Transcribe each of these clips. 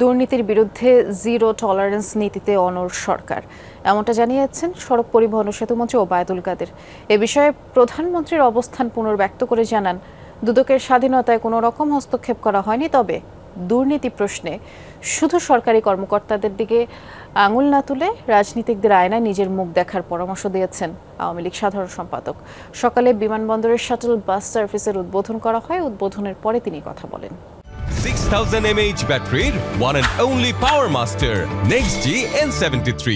দুর্নীতির বিরুদ্ধে zero tolerance নীতিতে অনড় সরকার। এমনটা জানিয়েছেন সড়ক পরিবহন ও সেতুমন্ত্রী ওবায়দুল কাদের। এ বিষয়ে প্রধানমন্ত্রীর অবস্থান পুনর্ব্যক্ত করে জানান, দুদকের স্বাধীনতায় কোনো রকম হস্তক্ষেপ করা হয়নি, তবে দুর্নীতি প্রশ্নে শুধু সরকারি কর্মকর্তাদের দিকে আঙুল না তুলে রাজনীতিকদের আয়নায় নিজের মুখ দেখার পরামর্শ দিয়েছেন আওয়ামী লীগ সাধারণ সম্পাদক। সকালে বিমানবন্দরের শাটল বাস সার্ভিসের উদ্বোধন করা হয়, উদ্বোধনের পরে তিনি কথা বলেন। 6000 mAh battery, one and only Power Master, Next G N73.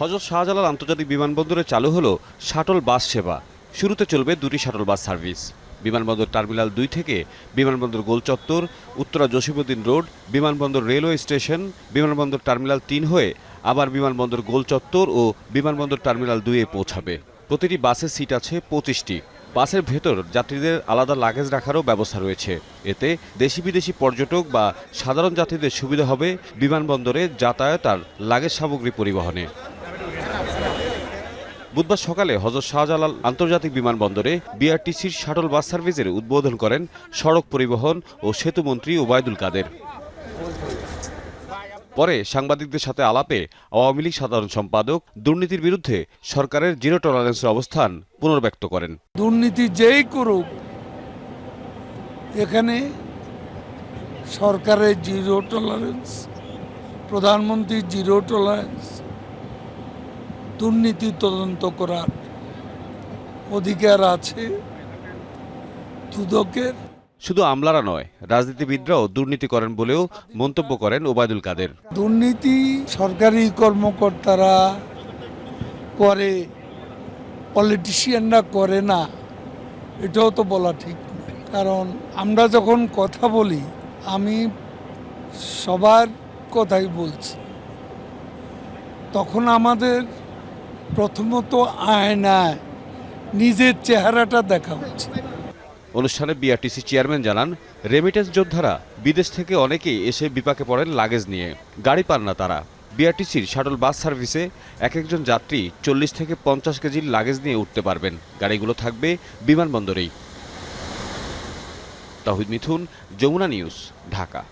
হজরত শাহজালাল আন্তর্জাতিক বিমানবন্দরে চালু হলো শাটল বাস সেবা। শুরুতে চলবে দুটি শাটল বাস সার্ভিস। বিমানবন্দর টার্মিনাল দুই থেকে বিমানবন্দর গোলচত্বর উত্তরা জসিমুদ্দিন রোড বিমানবন্দর রেলওয়ে স্টেশন বিমানবন্দর টার্মিনাল তিন হয়ে আবার বিমানবন্দর গোলচত্বর ও বিমানবন্দর টার্মিনাল দুইয়ে পৌঁছাবে। প্রতিটি বাসের সিট আছে পঁচিশটি। বাসের ভেতর যাত্রীদের আলাদা লাগেজ রাখারও ব্যবস্থা রয়েছে। এতে দেশি বিদেশি পর্যটক বা সাধারণ যাত্রীদের সুবিধা হবে বিমানবন্দরে যাতায়াত আর লাগেজ সামগ্রী পরিবহনে। বুধবার সকালে হজরত শাহজালাল আন্তর্জাতিক বিমানবন্দরে বিআরটিসির শাটল বাস সার্ভিসের উদ্বোধন করেন সড়ক পরিবহন ও সেতুমন্ত্রী ওবায়দুল কাদের। পরে সাংবাদিকদের সাথে আলাপে আওয়ামী লীগ সাধারণ সম্পাদক দুর্নীতির বিরুদ্ধে সরকারের জিরো টলারেন্সের অবস্থান পুনর্ব্যক্ত করেন। দুর্নীতি যেই করুক, এখানে সরকারের জিরো টলারেন্স, প্রধানমন্ত্রী জিরো টলারেন্স, দুর্নীতি তদন্ত করার অধিকার আছে, দুদকের শুধু আমলারা নয়, রাজনীতিবিদরাও দুর্নীতি করেন বলেও মন্তব্য করেন ওবায়দুল কাদের। দুর্নীতি সরকারি কর্মকর্তারা করে পলিটিশিয়ানরা করে না, এটাও তো বলা ঠিক কারণ আমরা যখন কথা বলি, আমি সবার কথাই বলছি। তখন আমাদের প্রথমত আয়নায় নিজের চেহারাটা দেখা উচিত। অনুষ্ঠানে বিআরটিসি চেয়ারম্যান জানান রেমিটেন্স যোদ্ধারা বিদেশ থেকে অনেকেই এসে বিপাকে পড়েন লাগেজ নিয়ে। গাড়ি পান না তারা। বিআরটিসির শাটল বাস সার্ভিসে এক একজন যাত্রী চল্লিশ থেকে পঞ্চাশ কেজির লাগেজ নিয়ে উঠতে পারবেন। গাড়িগুলো থাকবে বিমানবন্দরেই। তাহিদ মিথুন, যমুনা নিউজ, ঢাকা।